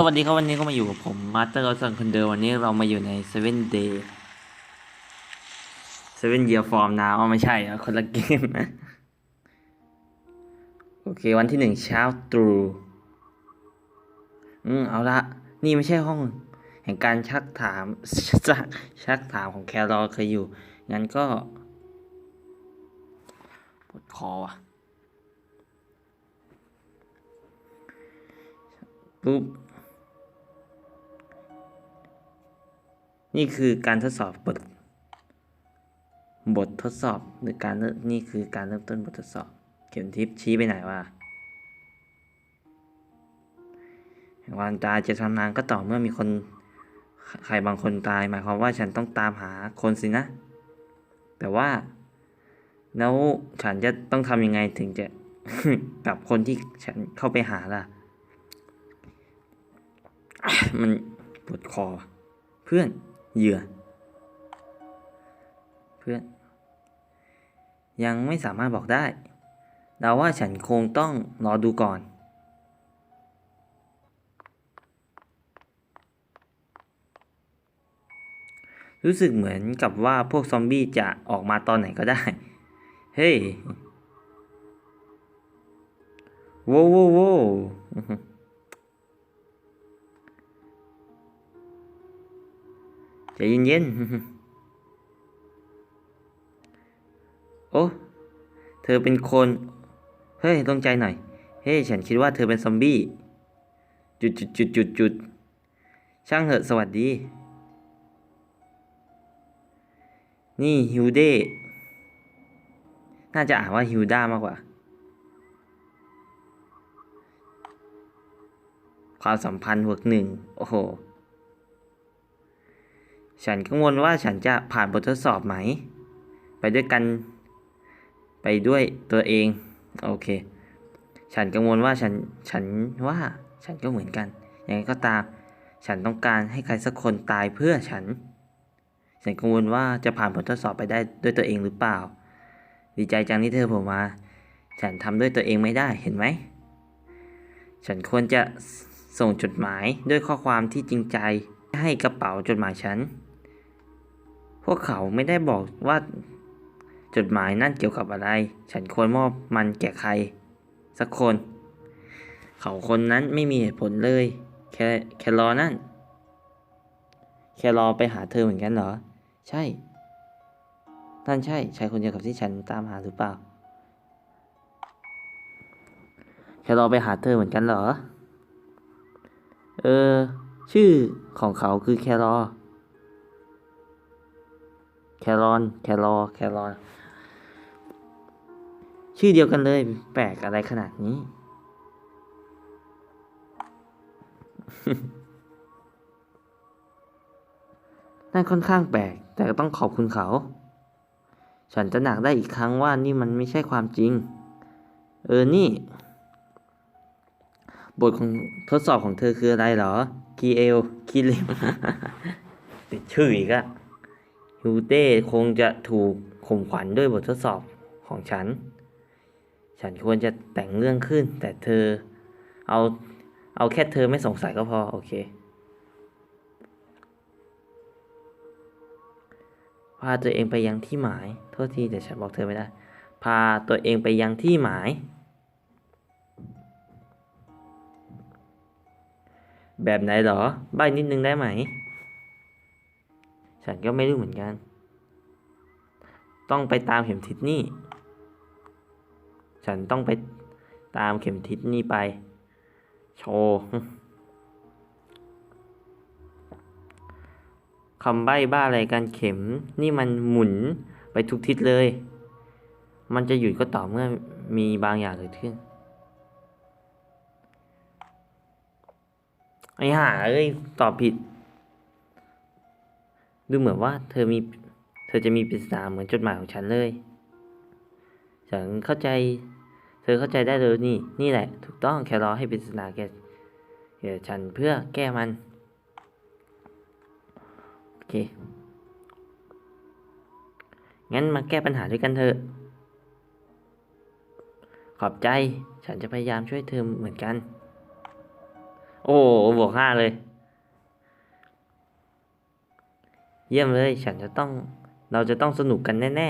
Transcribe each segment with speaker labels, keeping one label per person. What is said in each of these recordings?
Speaker 1: สวัสดีครับวันนี้ก็มาอยู่กับผมมาสเตอร์กอสันคนเดิมวันนี้เรามาอยู่ใน Seven Day Seven Year Form Now อ๋อไม่ใช่อะคนละเกมโอเควันที่หนึ่งเช้าตรู่อืมเอาละนี่ไม่ใช่ห้อง แห่งการชักถามชักชักถามของแครอเคยอยู่ งั้นก็ปวดคอว่ะปุ๊บ นี่คือการทดสอบบท บททดสอบหรือการเริ่มนี่คือการเริ่มต้นบททดสอบ เข็มทิพย์ชี้ไปไหนวะแห่งวันตาจะทำนานก็ต่อเมื่อมีคนใครบางคนตายหมายความว่าฉันต้องตามหาคนสินะ แต่ว่า แล้วฉันจะต้องทำยังไงถึงจะกับคนที่ฉันเข้าไปหาล่ะ มันปวดคอเพื่อน เหยื่อ เพื่อน ยังไม่สามารถบอกได้เดาว่าฉันคงต้องรอดูก่อน รู้สึกเหมือนกับว่าพวกซอมบี้จะออกมาตอนไหนก็ได้ เฮ้ย โว้วโว้วโว้ ใจเย็นๆ โอ้ เธอเป็นคน เฮ้ยต้องใจหน่อย เฮ้ยฉันคิดว่าเธอเป็นซอมบี้ จุดจุดจุดจุดจุดช่างเหอะสวัสดี นี่ฮิวเดน่าจะอ่านว่าฮิวด้ามากกว่า ความสัมพันธ์บวกหนึ่ง โอ้โห ฉันกังวลว่าฉันจะผ่านบททดสอบไหม ไปด้วยกัน ไปด้วยตัวเอง โอเค ฉันกังวลว่าฉัน ฉันว่า ฉันก็เหมือนกัน ยังไงก็ตาม ฉันต้องการให้ใครสักคนตายเพื่อฉัน ฉันกังวลว่าจะผ่านบททดสอบไปได้ด้วยตัวเองหรือเปล่า ดีใจจังที่เธอผมมา ฉันทำด้วยตัวเองไม่ได้ เห็นไหม ฉันควรจะส่งจดหมายด้วยข้อความที่จริงใจให้กระเป๋าจดหมายฉัน วกเขาไม่ได้บอกว่าจดหมายนั่นเกี่ยวกับอะไร ฉันควรมอบมันแก่ใคร สักคน เขาคนนั้นไม่มีเหตุผลเลย แค่แค่รอนั่น แค่รอไปหาเธอเหมือนกันเหรอ ใช่ นั่นใช่ชายคนเดียวกับที่ฉันตามหาหรือเปล่า แค่รอไปหาเธอเหมือนกันเหรอ เออ ชื่อของเขาคือแครอ รอน แครอ แครอนชื่อเดียวกันเลย แปลกอะไรขนาดนี้ นั่นค่อนข้างแปลก แต่ก็ต้องขอบคุณเขา ฉันจะหนักได้อีกครั้งว่านี่มันไม่ใช่ความจริง เออ นี่ บทของทดสอบของเธอคืออะไรเหรอ คีเอล คีเลมติดชื่ออีกอะ ฮิวเต้คงจะถูกข่มขวัญด้วยบททดสอบของฉัน ฉันควรจะแต่งเรื่องขึ้น แต่เธอเอาเอาแค่เธอไม่สงสัยก็พอ โอเคพาตัวเองไปยังที่หมาย โทษทีแต่ฉันบอกเธอไม่ได้ พาตัวเองไปยังที่หมาย แบบไหนเหรอ ใบนิดนึงได้ไหม ฉันก็ไม่รู้เหมือนกัน ต้องไปตามเข็มทิศนี่ ฉันต้องไปตามเข็มทิศนี่ไป โชว์คำใบ้บ้าอะไรกันเข็ม นี่มันหมุนไปทุกทิศเลย มันจะหยุดก็ต่อเมื่อมีบางอย่างเกิดขึ้น ไอ้ห่าเอ้ย ตอบผิด ดูเหมือนว่าเธอมีเธอจะมีปริศนาเหมือนจดหมายของฉันเลย ฉันเข้าใจ เธอเข้าใจได้เลยนี่ นี่แหละ ถูกต้องแค่รอให้ปริศนาแกแกฉันเพื่อแก้มัน โอเค งั้นมาแก้ปัญหาด้วยกันเถอะ ขอบใจ ฉันจะพยายามช่วยเธอเหมือนกัน โอ้บวกห้าเลย เยี่ยมเลย ฉันจะต้อง เราจะต้องสนุกกันแน่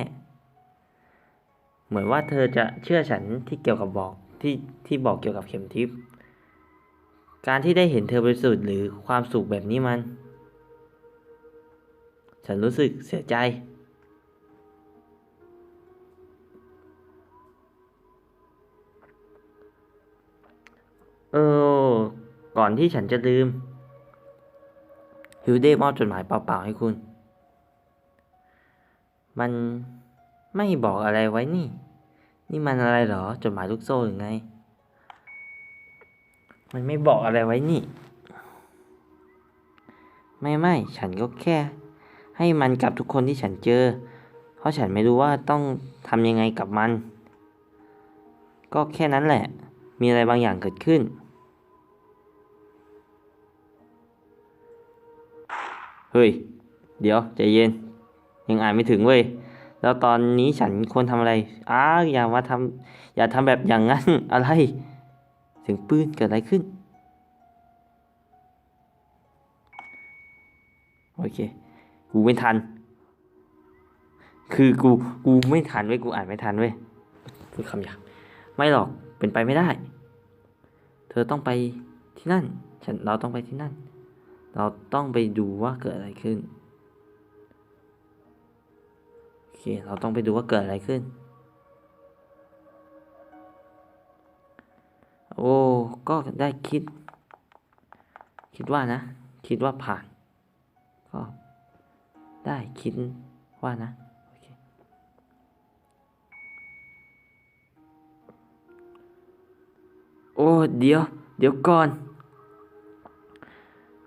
Speaker 1: ๆ เหมือนว่าเธอจะเชื่อฉันที่เกี่ยวกับบอกที่ที่บอกเกี่ยวกับเข็มทิพย์ การที่ได้เห็นเธอบริสุทธิ์หรือความสุขแบบนี้มัน ฉันรู้สึกเสียใจ เออ ก่อนที่ฉันจะลืมฮิวเดมอบจดหมายเปล่าๆให้คุณ มันไม่บอกอะไรไว้นี่ นี่มันอะไรเหรอ จดหมายลูกโซ่หรือไง มันไม่บอกอะไรไว้นี่ ไม่ไม่ฉันก็แค่ ให้มันกับทุกคนที่ฉันเจอ เพราะฉันไม่รู้ว่าต้องทำยังไงกับมัน ก็แค่นั้นแหละ มีอะไรบางอย่างเกิดขึ้นเฮ้ย เดี๋ยวใจเย็น ยังอ่านไม่ถึงเว้ยแล้วตอนนี้ฉันควรทำอะไรอ้าอย่ามาทำอย่าทำแบบอย่างนั้นอะไรเสียงปืนเกิดอะไรขึ้น โอเค กูไม่ทัน คือกูกูไม่ทันเว้ยกูอ่านไม่ทันเว้ยพูดคำหยาบไม่หรอกเป็นไปไม่ได้ เธอต้องไปที่นั่น ฉันเราต้องไปที่นั่น เราต้องไปดูว่าเกิดอะไรขึ้น เค เราต้องไปดูว่าเกิดอะไรขึ้น โอ้ ก็ได้คิด คิดว่านะ คิดว่าผ่าน ก็ได้คิดว่านะโอเคโอ้เดี๋ยว เดี๋ยวก่อน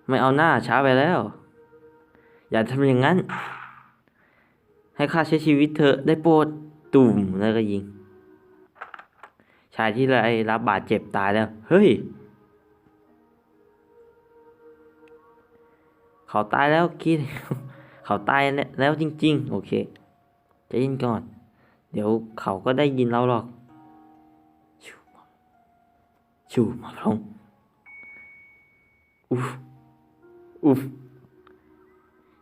Speaker 1: ไม่เอาหน้าช้าไปแล้ว อย่าทำอย่างนั้น ให้ข้าใช้ชีวิตเธอได้โปรดตุ่มแล้วก็ยิง ชายที่ไรรับบาดเจ็บตายแล้ว เฮ้ย เขาตายแล้วคิดเขาตายแล้วจริง ๆ โอเคจะยินก่อน เดี๋ยวเขาก็ได้ยินเราหรอก ชูชูมาพงอุฟอุฟ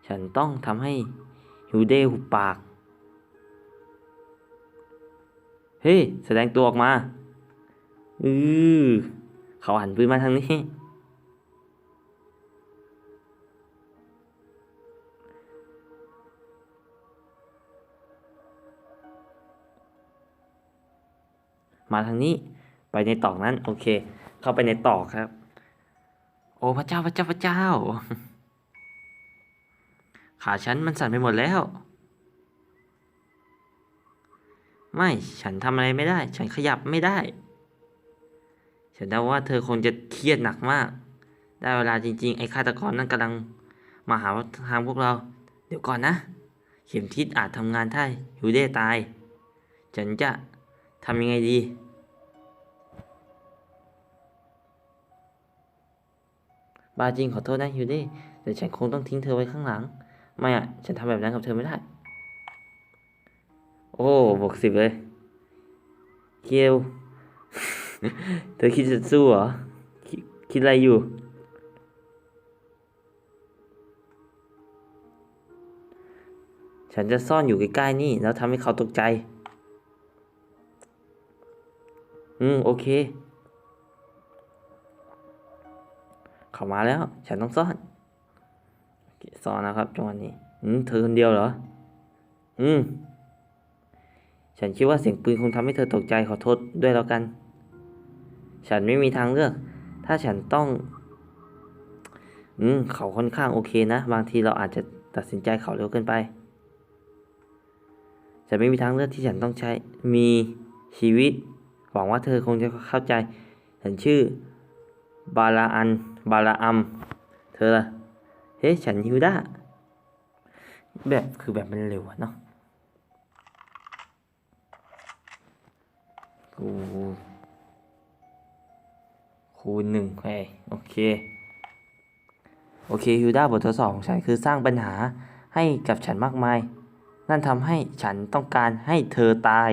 Speaker 1: ฉันต้องทำให้ ฮิวเดหุบปาก เฮ้ย แสดงตัวออกมาอือเขาหันปืนมาทางนี้ มาทางนี้ ไปในตอกนั้น โอเค เข้าไปในตอกครับ โอ้พระเจ้าพระเจ้าพระเจ้า ขาฉันมันสั่นไปหมดแล้ว ไม่ฉันทำอะไรไม่ได้ ฉันขยับไม่ได้ ฉันเดาว่าเธอคงจะเครียดหนักมาก ได้เวลาจริง ๆ ไอ้ฆาตกรนั่นกำลังมาหาทางพวกเรา เดี๋ยวก่อนนะ เข็มทิศอาจทำงานถ้าฮิวเดตาย ฉันจะทำยังไงดีบาจริงขอโทษนะฮิวเดแต่ฉันคงต้องทิ้งเธอไว้ข้างหลัง ไม่อะฉันทำแบบนั้นกับเธอไม่ได้ โอ้บวกสิบเลยเกียวเธอคิดจะสู้เหรอคิดคิดอะไรอยู่ ฉันจะซ่อนอยู่ใกล้ๆนี่ แล้วทำให้เขาตกใจ อืม โอเค เขามาแล้ว ฉันต้องซ่อน โอนนะครับจังหวะนี้อืมเธอคนเดียวเหรอ อืม ฉันคิดว่าเสียงปืนคงทำให้เธอตกใจขอโทษด้วยแล้วกัน ฉันไม่มีทางเลือก ถ้าฉันต้อง อืม เขาค่อนข้างโอเคนะ บางทีเราอาจจะตัดสินใจเขาเร็วเกินไป ฉันไม่มีทางเลือกที่ฉันต้องใช้ มีชีวิต หวังว่าเธอคงจะเข้าใจ ฉันชื่อบาลาอัน บาลาอัม เธอล่ะ เฮ้ฉันฮิวด้าแบบคือแบบมันเร็วเนาะกูคูณหนึ่งไปโอเค โอเคฮิวด้าบททดสอบของฉันคือสร้างปัญหาให้กับฉันมากมาย นั่นทำให้ฉันต้องการให้เธอตาย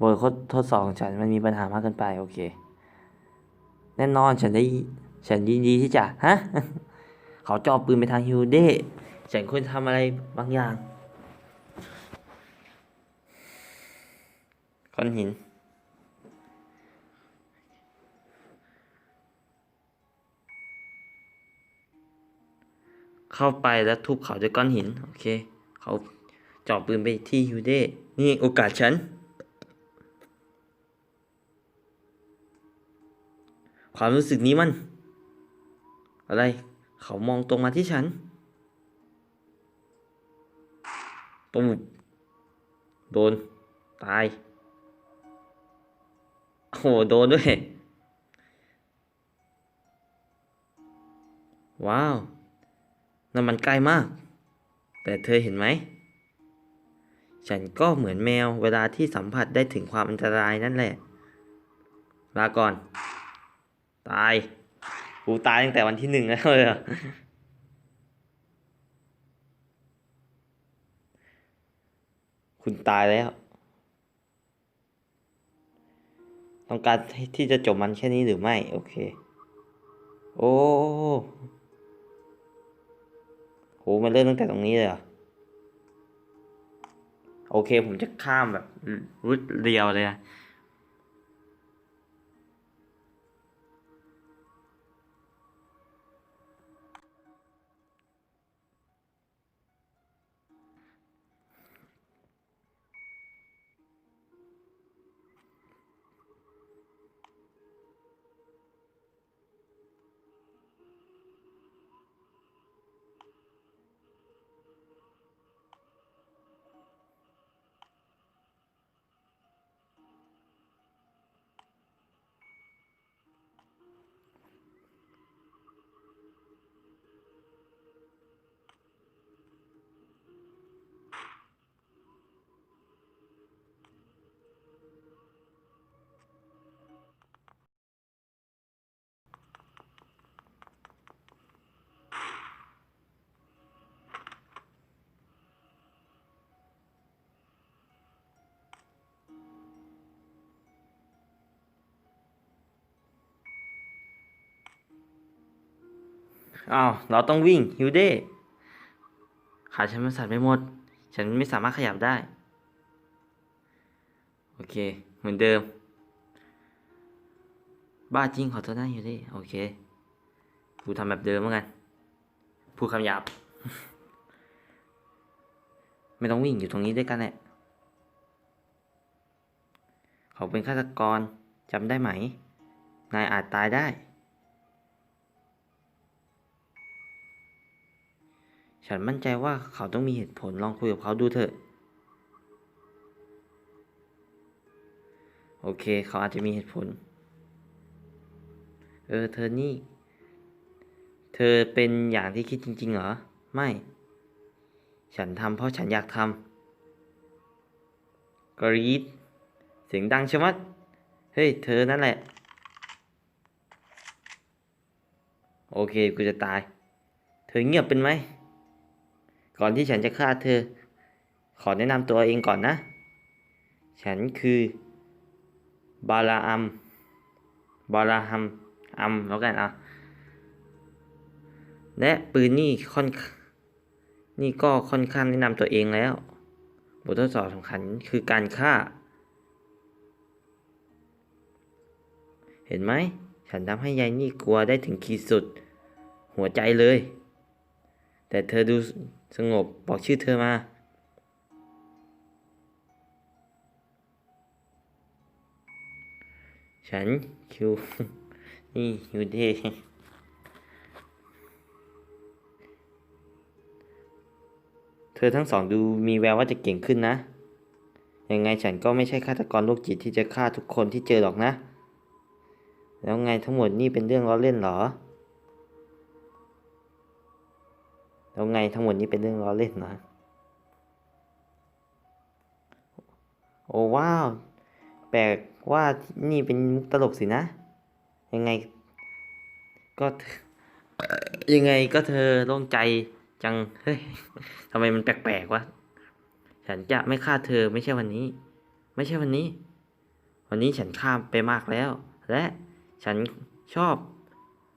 Speaker 1: บททดสอบของฉันมันมีปัญหามากเกินไป โอเค แน่นอนฉันได้ฉันยินดีที่จะฮะเขาจ่อปืนไปทางฮิวเดฉันควรทำอะไรบางอย่างก้อนหิน เข้าไปแล้วทุบเขาด้วยก้อนหิน โอเค เขาจ่อปืนไปที่ฮิวเดนี่โอกาสฉัน ความรู้สึกนี้มัน อะไร เขามองตรงมาที่ฉันตุ้มโดน ตาย โอ้โห โดนด้วย ว้าวนั่นมันใกล้มาก แต่เธอเห็นไหม ฉันก็เหมือนแมวเวลาที่สัมผัสได้ถึงความอันตรายนั่นแหละ ลาก่อน ตาย กูตายตั้งแต่วันที่หนึ่งแล้วเลยอะคุณตายแล้ว ต้องการที่จะจบมันแค่นี้หรือไม่ โอเค โอ้โหมันเริ่มตั้งแต่ตรงนี้เลยเหรอโอเค ผมจะข้ามแบบรุดเรียวเลยนะ อ้าวเราต้องวิ่งฮิวเด้ขาฉันมันสั่นไปหมด ฉันไม่สามารถขยับได้ โอเค เหมือนเดิม บ้าจริงขอโทษนะฮิวเด้โอเคกูทำแบบเดิมเหมือนกันพูดคำหยาบ ไม่ต้องวิ่งอยู่ตรงนี้ด้วยกันแหละเขาเป็นฆาตกรจำได้ไหม นายอาจตายได้ ฉันมั่นใจว่าเขาต้องมีเหตุผลลองคุยกับเขาดูเถอะ โอเค เขาอาจจะมีเหตุผล เออ เธอนี่ เธอเป็นอย่างที่คิดจริง ๆ เหรอ ไม่ ฉันทำเพราะฉันอยากทำกรีดเสียงดังใชะมัดเฮ้ย เธอนั่นแหละ โอเค กูจะตาย เธอเงียบเป็นไหม ก่อนที่ฉันจะฆ่าเธอ ขอแนะนำตัวเองก่อนนะ ฉันคือบาราอัม บาราฮัม อัมแล้วกันอะ และปืนนี่ค่อน นี่ก็ค่อนข้างแนะนำตัวเองแล้ว บททดสอบสำคัญคือการฆ่า เห็นไหม ฉันทำให้ยายนี่กลัวได้ถึงขีดสุด หัวใจเลย แต่เธอดู สงบบอกชื่อเธอมา ฉันคิว นี่ยูเดเธอทั้งสองดูมีแววว่าจะเก่งขึ้นนะ ยังไงฉันก็ไม่ใช่ฆาตกรโรคจิตที่จะฆ่าทุกคนที่เจอหรอกนะ แล้วไงทั้งหมดนี่เป็นเรื่องล้อเล่นเหรอ แล้วไงทั้งหมดนี้เป็นเรื่องล้อเล่นนะ โอ้ว้าว แปลกว่านี่เป็นมุกตลกสินะ ยังไง ก็ยังไงก็เธอโล่งใจจัง เฮ้ยทำไมมันแปลกๆวะ ฉันจะไม่ฆ่าเธอไม่ใช่วันนี้ ไม่ใช่วันนี้ วันนี้ฉันข้ามไปมากแล้ว และฉันชอบ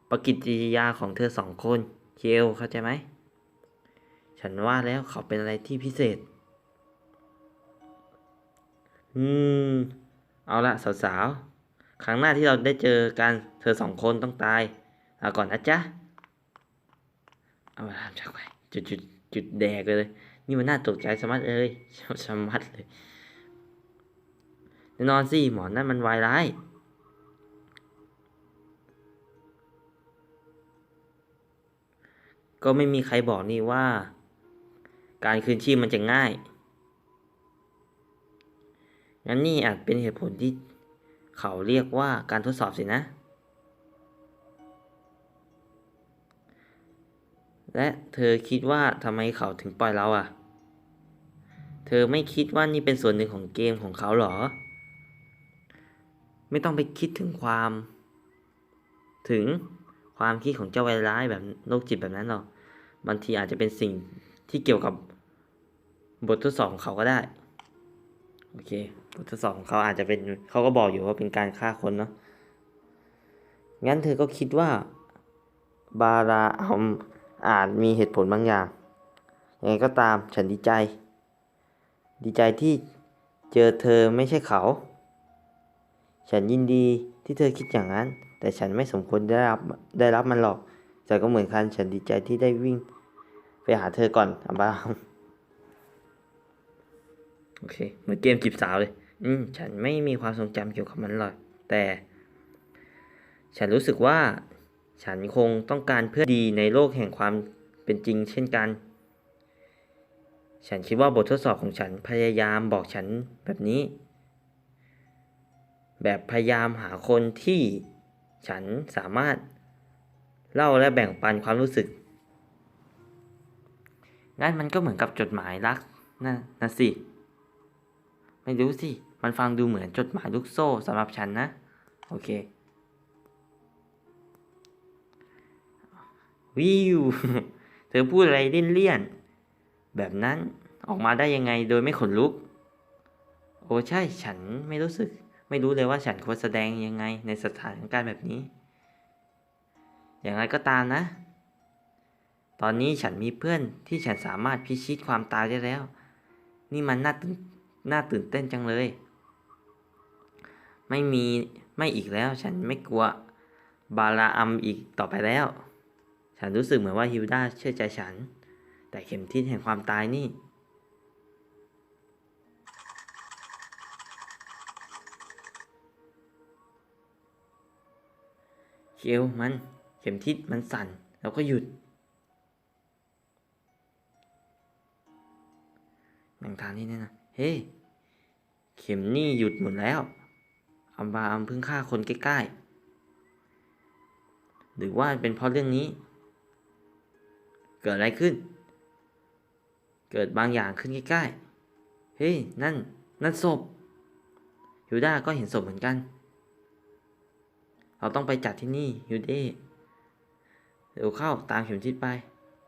Speaker 1: ปฏิกิริยาของเธอสองคนเจลเข้าใจไหม ฉันว่าแล้วเขาเป็นอะไรที่พิเศษ อืม เอาละสาวๆ ครั้งหน้าที่เราได้เจอกันเธอสองคนต้องตายลาก่อนนะจ๊ะ เอามาทำจากไปจุดจุดจุดแดกเลย นี่มันน่าตกใจสมัดเอ้ยสมัดเลยแน่นอนสิหมอนนั่นมันวายร้ายก็ไม่มีใครบอกนี่ว่า การคืนชีพมันจะง่าย งั้นนี่อาจเป็นเหตุผลที่เขาเรียกว่าการทดสอบสินะ และเธอคิดว่าทำไมเขาถึงปล่อยเราอะ เธอไม่คิดว่านี่เป็นส่วนหนึ่งของเกมของเขาหรอ ไม่ต้องไปคิดถึงความ ถึงความคิดของเจ้าไวร้ายแบบโรคจิตแบบนั้นหรอกบางทีอาจจะเป็นสิ่งที่เกี่ยวกับ บททดสอบของเขาก็ได้ โอเค บททดสอบของเขาอาจจะเป็นเขาก็บอกอยู่ว่าเป็นการฆ่าคนเนาะงั้นเธอก็คิดว่า บาราอัมอาจมีเหตุผลบางอย่างยังไงก็ตามฉันดีใจ ดีใจที่เจอเธอไม่ใช่เขา ฉันยินดีที่เธอคิดอย่างนั้น แต่ฉันไม่สมควรได้รับได้รับมันหรอกแต่ก็เหมือนกันฉันดีใจที่ได้วิ่ง ไปหาเธอก่อนอัมบา โอเค เหมือนเกมจีบสาวเลย อืม ฉันไม่มีความทรงจำเกี่ยวกับมันหรอก แต่ ฉันรู้สึกว่า ฉันคงต้องการเพื่อดีในโลกแห่งความเป็นจริง เช่นกัน ฉันคิดว่าบททดสอบของฉันพยายามบอกฉันแบบนี้ แบบพยายามหาคนที่ฉันสามารถเล่าและแบ่งปันความรู้สึก งั้นมันก็เหมือนกับจดหมายรักนะนะสิ ไม่รู้สิ มันฟังดูเหมือนจดหมายลูกโซ่สำหรับฉันนะ โอเค วิว เธอพูดอะไรเลี่ยนๆแบบนั้นออกมาได้ยังไงโดยไม่ขนลุก โอ้ใช่ ฉันไม่รู้สึก ไม่รู้เลยว่าฉันควรแสดงยังไงในสถานการณ์แบบนี้ อย่างไรก็ตามนะ ตอนนี้ฉันมีเพื่อนที่ฉันสามารถพิชิตความตายได้แล้ว นี่มันน่าตื่น น่าตื่นเต้นจังเลย ไม่มีไม่อีกแล้ว ฉันไม่กลัวบาลาอัมอีกต่อไปแล้ว ฉันรู้สึกเหมือนว่าฮิวดาเชื่อใจฉัน แต่เข็มทิศแห่งความตายนี่ เคียวมันเข็มทิศมันสั่น แล้วก็หยุดแบ่งทางนี้แน่นะ เฮ้เข็มนี่หยุดหมดแล้วอัมบาอัมเพิ่งฆ่าคนใกล้ๆ หรือว่าเป็นเพราะเรื่องนี้ เกิดอะไรขึ้น เกิดบางอย่างขึ้นใกล้ๆ เฮ้ย นั่น นั่นศพฮิวด้าก็เห็นศพเหมือนกัน เราต้องไปจัดที่นี่ฮิวเด้เร็วเข้าตามเข็มทิศไป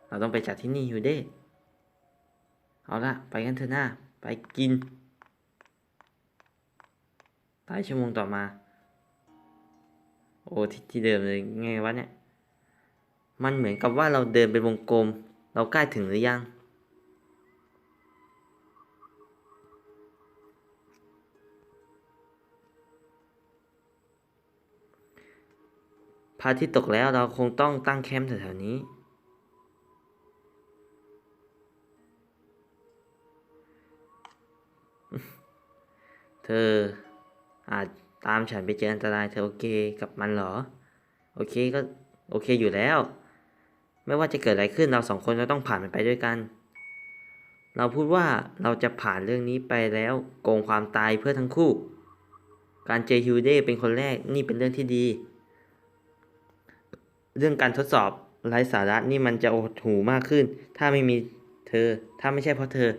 Speaker 1: เราต้องไปจัดที่นี่ฮิวเด้เอาละไปกันเถอะหน้า ไปกินหลายชั่วโมงต่อมา โอ้ที่ที่เดิมเลยไงวะเนี่ย มันเหมือนกับว่าเราเดินเป็นวงกลม เราใกล้ถึงหรือยัง พระอาทิตย์ตกแล้วเราคงต้องตั้งแคมป์แถวๆนี้ ออาจตามฉันไปเจออันตรายเธอโอเคกับมันเหรอ โอเคก็โอเคอยู่แล้ว ไม่ว่าจะเกิดอะไรขึ้นเราสองคนก็ต้องผ่านมันไปด้วยกัน เราพูดว่าเราจะผ่านเรื่องนี้ไปแล้วโกงความตายเพื่อทั้งคู่ การเจอฮิวเดเป็นคนแรกนี่เป็นเรื่องที่ดี เรื่องการทดสอบไร้สาระนี่มันจะโอดหูมากขึ้น ถ้าไม่มีเธอ ถ้าไม่ใช่เพราะเธอ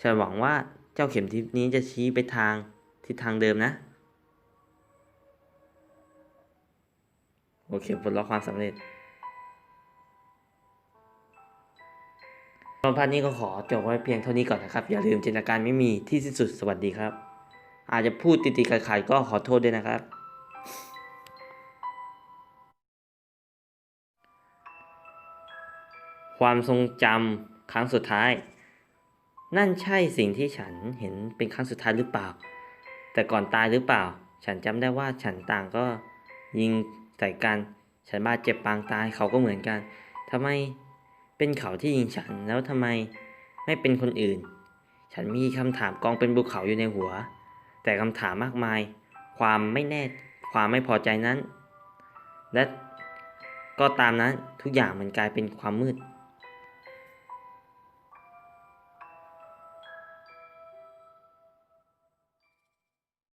Speaker 1: ฉันหวังว่า เจ้าเข็มทิศนี้จะชี้ไปทางทิศทางเดิมนะ โอเคปลดล็อกความสำเร็จตอนพาร์ทนี้ก็ขอจบไว้เพียงเท่านี้ก่อนนะครับ อย่าลืมจินตนาการไม่มีที่สิ้นสุดสวัสดีครับ อาจจะพูดติดๆขัดๆก็ขอโทษด้วยนะครับความทรงจำครั้งสุดท้าย นั่นใช่สิ่งที่ฉันเห็นเป็นครั้งสุดท้ายหรือเปล่า แต่ก่อนตายหรือเปล่า ฉันจำได้ว่าฉันต่างก็ยิงใส่กัน ฉันบาดเจ็บปางตายเขาก็เหมือนกันทำไมเป็นเขาที่ยิงฉันแล้วทำไมไม่เป็นคนอื่น ฉันมีคำถามกองเป็นภูเขาอยู่ในหัว แต่คำถามมากมาย ความไม่แน่ ความไม่พอใจนั้น และก็ตามนั้นทุกอย่างมันกลายเป็นความมืด